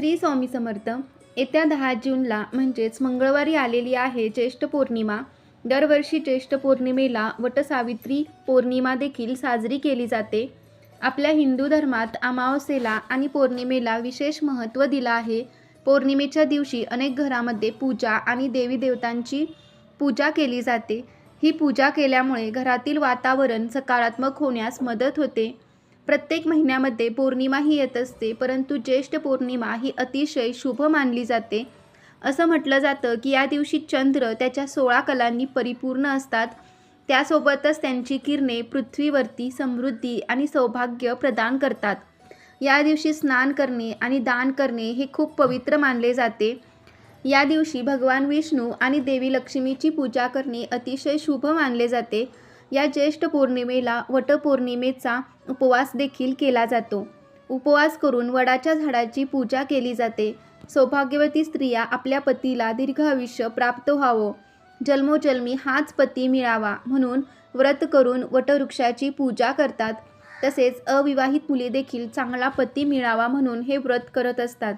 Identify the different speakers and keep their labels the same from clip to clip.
Speaker 1: श्री स्वामी समर्थ. येत्या दहा जूनला म्हणजेच मंगळवारी आलेली आहे ज्येष्ठ पौर्णिमा. दरवर्षी ज्येष्ठ पौर्णिमेला वटसावित्री पौर्णिमा देखील साजरी केली जाते. आपल्या हिंदू धर्मात अमावस्येला आणि पौर्णिमेला विशेष महत्त्व दिलं आहे. पौर्णिमेच्या दिवशी अनेक घरामध्ये पूजा आणि देवी देवतांची पूजा केली जाते. ही पूजा केल्यामुळे घरातील वातावरण सकारात्मक होण्यास मदत होते. प्रत्येक महिन्यामध्ये पौर्णिमा ही येत असते परंतु ज्येष्ठ पौर्णिमा ही अतिशय शुभ मानली जाते. असं म्हटलं जातं की या दिवशी चंद्र त्याच्या सोळा कलांनी परिपूर्ण असतात. त्यासोबतच त्यांची किरणे पृथ्वीवरती समृद्धी आणि सौभाग्य प्रदान करतात. या दिवशी स्नान करणे आणि दान करणे हे खूप पवित्र मानले जाते. या दिवशी भगवान विष्णू आणि देवी लक्ष्मीची पूजा करणे अतिशय शुभ मानले जाते. या ज्येष्ठ पौर्णिमेला वटपौर्णिमेचा उपवास देखील केला जातो. उपवास करून वडाच्या झाडाची पूजा केली जाते. सौभाग्यवती स्त्रिया आपल्या पतीला दीर्घ आयुष्य प्राप्त व्हावं. जन्मोजन्मी हाच पती मिळावा म्हणून व्रत करून वटवृक्षाची पूजा करतात. तसेच अविवाहित मुली देखील चांगला पती मिळावा म्हणून हे व्रत करत असतात.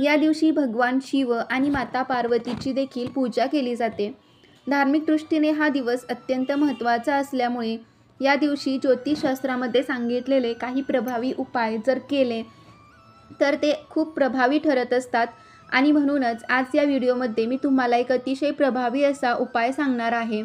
Speaker 1: या दिवशी भगवान शिव आणि माता पार्वतीची देखील पूजा केली जाते. धार्मिक दृष्टीने हा दिवस अत्यंत महत्त्वाचा असल्यामुळे या दिवशी ज्योतिषशास्त्रामध्ये सांगितलेले काही प्रभावी उपाय जर केले तर ते खूप प्रभावी ठरत असतात. आणि म्हणूनच आज या व्हिडिओमध्ये मी तुम्हाला एक अतिशय प्रभावी असा उपाय सांगणार आहे.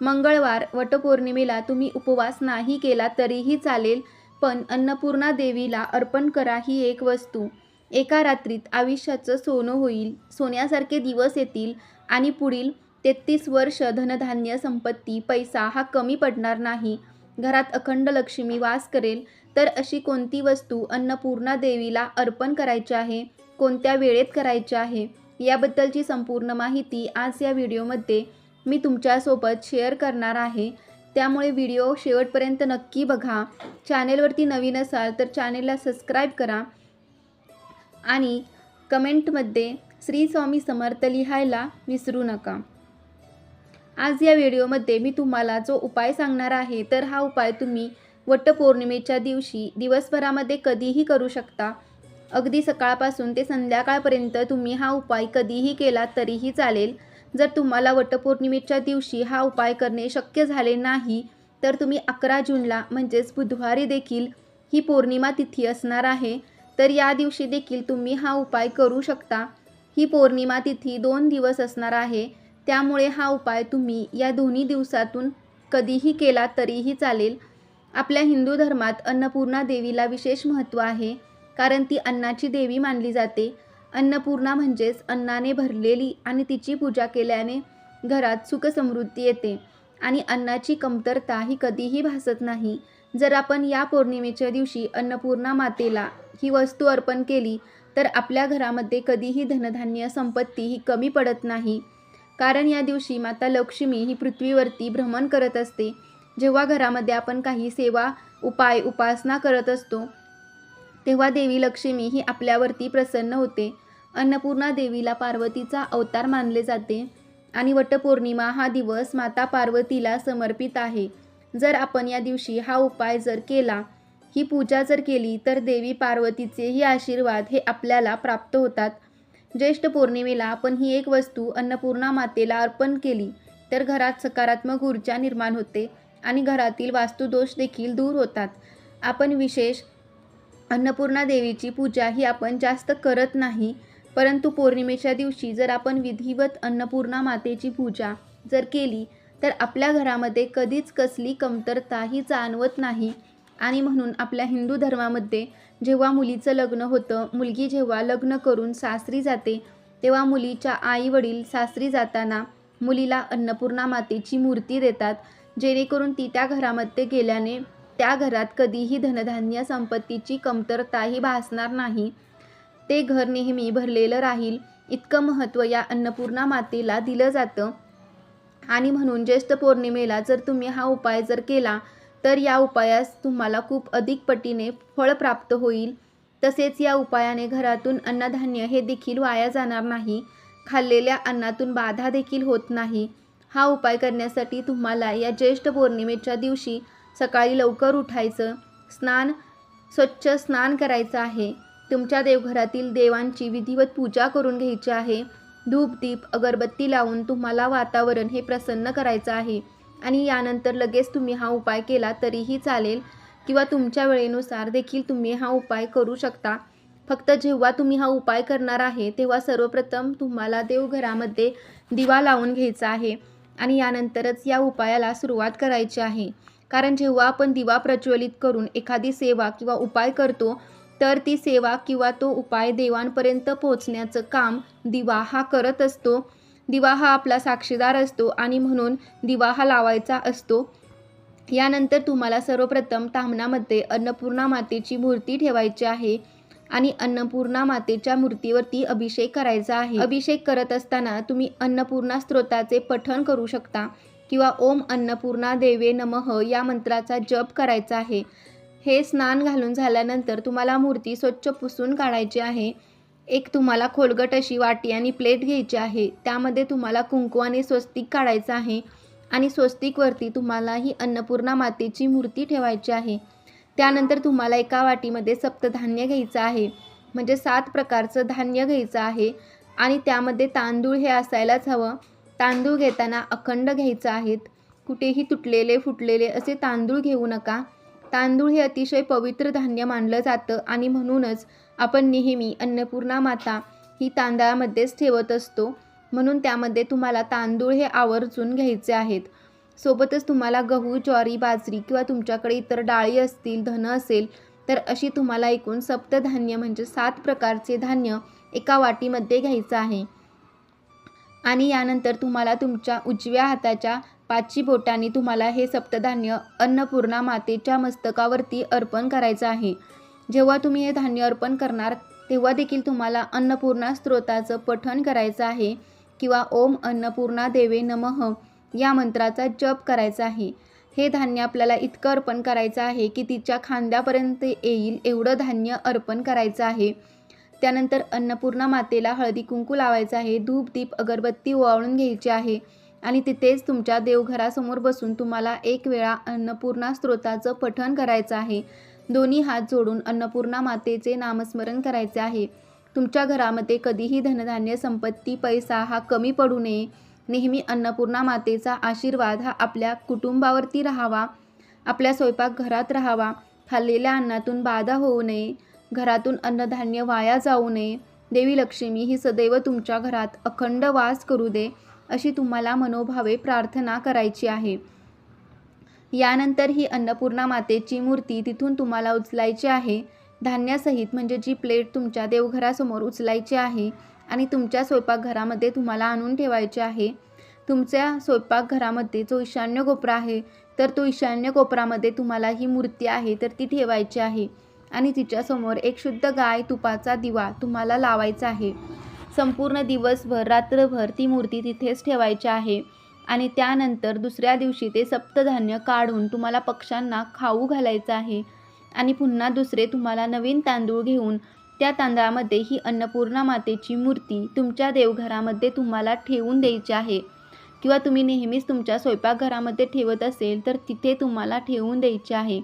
Speaker 1: मंगळवार वटपौर्णिमेला तुम्ही उपवास नाही केला तरीही चालेल पण अन्नपूर्णा देवीला अर्पण करा ही एक वस्तू. एका रात्रीत आयुष्याचं सोनं होईल. सोन्यासारखे दिवस येतील आणि पुढील तेहतीस वर्ष धनधान्य संपत्ती पैसा हा कमी पडणार नाही. घरात अखंड लक्ष्मी वास करेल. तर अशी कोणती वस्तू अन्नपूर्णा देवीला अर्पण करायची आहे? कोणत्या वेळेत करायची आहे? याबद्दलची संपूर्ण माहिती आज या व्हिडिओमध्ये मी तुमच्यासोबत शेअर करणार आहे. त्यामुळे व्हिडिओ शेवटपर्यंत नक्की बघा. चॅनेलवरती नवीन असाल तर चॅनेलला सबस्क्राईब करा. आणि कमेंटमध्ये श्री स्वामी समर्थ लिहायला विसरू नका. आज या व्हिडिओमध्ये मी तुम्हाला जो उपाय सांगणार आहे तर हा उपाय तुम्ही वटपौर्णिमेच्या दिवशी दिवसभरामध्ये कधीही करू शकता. अगदी सकाळपासून ते संध्याकाळपर्यंत तुम्ही हा उपाय कधीही केला तरीही चालेल. जर तुम्हाला वटपौर्णिमेच्या दिवशी हा उपाय करणे शक्य झाले नाही तर तुम्ही अकरा जूनला म्हणजेच बुधवारी देखील ही पौर्णिमा तिथी असणार आहे. तर या दिवशी देखील तुम्ही हा उपाय करू शकता. ही पौर्णिमा तिथी दोन दिवस असणार आहे. त्यामुळे हा उपाय तुम्ही या दोन्ही दिवसातून कधीही केला तरीही चालेल. आपल्या हिंदू धर्मात अन्नपूर्णा देवीला विशेष महत्त्व आहे कारण ती अन्नाची देवी मानली जाते. अन्नपूर्णा म्हणजेच अन्नाने भरलेली आणि तिची पूजा केल्याने घरात सुखसमृद्धी येते आणि अन्नाची कमतरता ही कधीही भासत नाही. जर आपण या पौर्णिमेच्या दिवशी अन्नपूर्णा मातेला ही वस्तू अर्पण केली तर आपल्या घरामध्ये कधीही धनधान्य संपत्ती ही कमी पडत नाही. कारण या दिवशी माता लक्ष्मी ही पृथ्वीवरती भ्रमण करत असते. जेव्हा घरामध्ये आपण काही सेवा उपाय उपासना करत असतो तेव्हा देवी लक्ष्मी ही आपल्यावरती प्रसन्न होते. अन्नपूर्णा देवीला पार्वतीचा अवतार मानले जाते आणि वटपौर्णिमा हा दिवस माता पार्वतीला समर्पित आहे. जर आपण या दिवशी हा उपाय जर केला ही पूजा जर केली तर देवी पार्वतीचेही आशीर्वाद हे आपल्याला प्राप्त होतात. ज्येष्ठ पौर्णिमेला आपण ही एक वस्तू अन्नपूर्णा मातेला अर्पण केली तर घरात सकारात्मक ऊर्जा निर्माण होते आणि घरातील वास्तुदोष देखील दूर होतात. आपण विशेष अन्नपूर्णा देवीची पूजा ही आपण जास्त करत नाही परंतु पौर्णिमेच्या दिवशी जर आपण विधिवत अन्नपूर्णा मातेची पूजा जर केली तर आपल्या घरामध्ये कधीच कसली कमतरता ही जाणवत नाही. आणि म्हणून आपल्या हिंदू धर्मामध्ये जेव्हा मुलीचं लग्न होतं मुलगी जेव्हा लग्न करून सासरी जाते तेव्हा मुलीच्या आई वडील सासरी जाताना मुलीला अन्नपूर्णा मातेची मूर्ती देतात जेणेकरून ती त्या घरामध्ये गेल्याने त्या घरात कधीही धनधान्य संपत्तीची कमतरताही भासणार नाही. ते घर नेहमी भरलेलं राहील इतकं महत्त्व या अन्नपूर्णा मातेला दिलं जातं. आणि म्हणून ज्येष्ठ पौर्णिमेला जर तुम्ही हा उपाय जर केला तर या उपायास तुम्हाला खूप अधिक पटीने फळ प्राप्त होईल. तसेच या उपायाने घरातून अन्नधान्य हे देखील वाया जाणार नाही. खाल्लेल्या अन्नातून बाधा देखील होत नाही. हा उपाय करण्यासाठी तुम्हाला या ज्येष्ठ पौर्णिमेच्या दिवशी सकाळी लवकर उठायचं स्नान स्वच्छ स्नान करायचं आहे. तुमच्या देवघरातील देवांची विधिवत पूजा करून घ्यायची आहे. धूप दीप अगरबत्ती लावून तुम्हाला वातावरण हे प्रसन्न करायचं आहे. आणि यानंतर लगेच तुम्ही हा उपाय केला तरीही चालेल. किंवा तुमच्या वेळेनुसार देखील तुम्ही हा उपाय करू शकता. फक्त जेव्हा तुम्ही हा उपाय करणार आहे तेव्हा सर्वप्रथम तुम्हाला देवघरामध्ये दिवा लावून घ्यायचा आहे. आणि यानंतरच या उपायाला सुरुवात करायची आहे. कारण जेव्हा आपण दिवा प्रज्वलित करून एखादी सेवा किंवा उपाय करतो तर ती सेवा किंवा तो उपाय देवांपर्यंत पोहोचण्याचं काम दिवा हा करत असतो. दिवा हा आपला साक्षीदार असतो आणि म्हणून दिवा हा लावायचा असतो. यानंतर तुम्हाला सर्वप्रथम तामणामध्ये अन्नपूर्णा मातेची मूर्ती ठेवायची आहे आणि अन्नपूर्णा मातेच्या मूर्तीवरती अभिषेक करायचा आहे. अभिषेक करत असताना तुम्ही अन्नपूर्णा स्त्रोताचे पठण करू शकता किंवा ओम अन्नपूर्णा देवे नमः या मंत्राचा जप करायचा आहे. हे स्नान घालून झाल्यानंतर तुम्हाला मूर्ती स्वच्छ पुसून काढायची आहे. एक तुम्हाला खोलगट अशी वाटी आणि प्लेट घ्यायची आहे. त्यामध्ये तुम्हाला कुंकू आणि स्वस्तिक काढायचं आहे. आणि स्वस्तिकवरती तुम्हाला ही अन्नपूर्णा मातेची मूर्ती ठेवायची आहे. त्यानंतर तुम्हाला एका वाटीमध्ये सप्तधान्य घ्यायचं आहे. म्हणजे सात प्रकारचं धान्य घ्यायचं आहे. आणि त्यामध्ये तांदूळ हे असायलाच हवं. तांदूळ घेताना अखंड घ्यायचं आहेत. कुठेही तुटलेले फुटलेले असे तांदूळ घेऊ नका. तांदूळ हे अतिशय पवित्र धान्य मानलं जातं आणि म्हणूनच आपण नेहमी अन्नपूर्णा माता ही तांदळामध्येच ठेवत असतो. म्हणून त्यामध्ये तुम्हाला तांदूळ हे आवर्जून घ्यायचे आहेत. सोबतच तुम्हाला गहू ज्वारी बाजरी किंवा तुमच्याकडे इतर डाळी असतील धन असेल तर अशी तुम्हाला एकूण सप्तधान्य म्हणजे सात प्रकारचे धान्य एका वाटीमध्ये घ्यायचं आहे. आणि यानंतर तुम्हाला तुमच्या उजव्या हाताच्या पाचशी बोटांनी तुम्हाला हे सप्तधान्य अन्नपूर्णा मातेच्या मस्तकावरती अर्पण करायचं आहे. जेव्हा तुम्ही हे धान्य अर्पण करणार तेव्हा देखील तुम्हाला अन्नपूर्णा स्त्रोताचं पठण करायचं आहे किंवा ओम अन्नपूर्णा देवे नमः या मंत्राचा जप करायचा आहे. हे धान्य आपल्याला इतकं अर्पण करायचं आहे की तिच्या खांद्यापर्यंत येईल एवढं धान्य अर्पण करायचं आहे. त्यानंतर अन्नपूर्णा मातेला हळदी कुंकू लावायचं आहे. धूप दीप अगरबत्ती ओवाळून घ्यायची आहे. आणि तिथेच तुमच्या देवघरासमोर बसून तुम्हाला एक वेळा अन्नपूर्णा स्तोत्राचं पठण करायचं आहे. दोन्ही हात जोडून अन्नपूर्णा मातेचे नामस्मरण करायचे आहे. तुमच्या घरामध्ये कधीही धनधान्य संपत्ती पैसा हा कमी पडू नये. नेहमी अन्नपूर्णा मातेचा आशीर्वाद हा आपल्या कुटुंबावरती राहावा. आपल्या स्वयंपाकघरात राहावा. खाल्लेल्या अन्नातून बाधा होऊ नये. घरातून अन्नधान्य वाया जाऊ नये. देवी लक्ष्मी ही सदैव तुमच्या घरात अखंड वास करू दे. अशी तुम्हाला मनोभावे प्रार्थना करायची आहे. यानंतर ही अन्नपूर्णा मातेची मूर्ती तिथून तुम्हाला उचलायची आहे. धान्यासहित म्हणजे जी प्लेट तुमच्या देवघरासमोर उचलायची आहे आणि तुमच्या स्वयंपाकघरामध्ये तुम्हाला आणून ठेवायचे आहे. तुमच्या स्वयंपाकघरामध्ये जो ईशान्य कोपरा आहे तर तो ईशान्य कोपरामध्ये तुम्हाला ही मूर्ती आहे तर ती ठेवायची आहे. आणि तिच्यासमोर एक शुद्ध गाय तुपाचा दिवा तुम्हाला लावायचा आहे. संपूर्ण दिवसभर रात्रभर ती मूर्ती तिथेच ठेवायची आहे. आणि त्यानंतर दुसऱ्या दिवशी ते सप्तधान्य काढून तुम्हाला पक्ष्यांना खाऊ घालायचं आहे. आणि पुन्हा दुसरे तुम्हाला नवीन तांदूळ घेऊन त्या तांदळामध्ये ही अन्नपूर्णा मातेची मूर्ती तुमच्या देवघरामध्ये तुम्हाला ठेवून द्यायची आहे. किंवा तुम्ही नेहमीच तुमच्या स्वयंपाकघरामध्ये ठेवत असेल तर तिथे तुम्हाला ठेवून द्यायची आहे.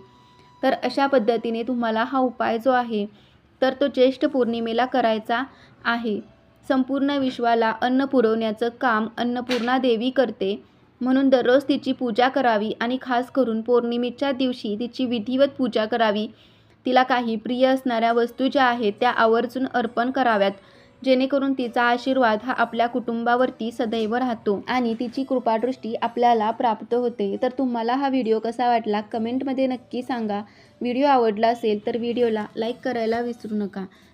Speaker 1: तर अशा पद्धतीने तुम्हाला हा उपाय जो आहे तर तो ज्येष्ठ पौर्णिमेला करायचा आहे. संपूर्ण विश्वाला अन्न पुरवण्याचं काम अन्नपूर्णा देवी करते. म्हणून दररोज तिची पूजा करावी आणि खास करून पौर्णिमेच्या दिवशी तिची विधिवत पूजा करावी. तिला काही प्रिय असणाऱ्या वस्तू ज्या आहेत त्या आवर्जून अर्पण कराव्यात. जेणेकरून तिचा आशीर्वाद हा आपल्या कुटुंबावरती सदैव राहतो आणि तिची कृपादृष्टी आपल्याला प्राप्त होते. तर तुम्हाला हा व्हिडिओ कसा वाटला कमेंटमध्ये नक्की सांगा. व्हिडिओ आवडला असेल तर व्हिडिओला लाईक करायला विसरू नका.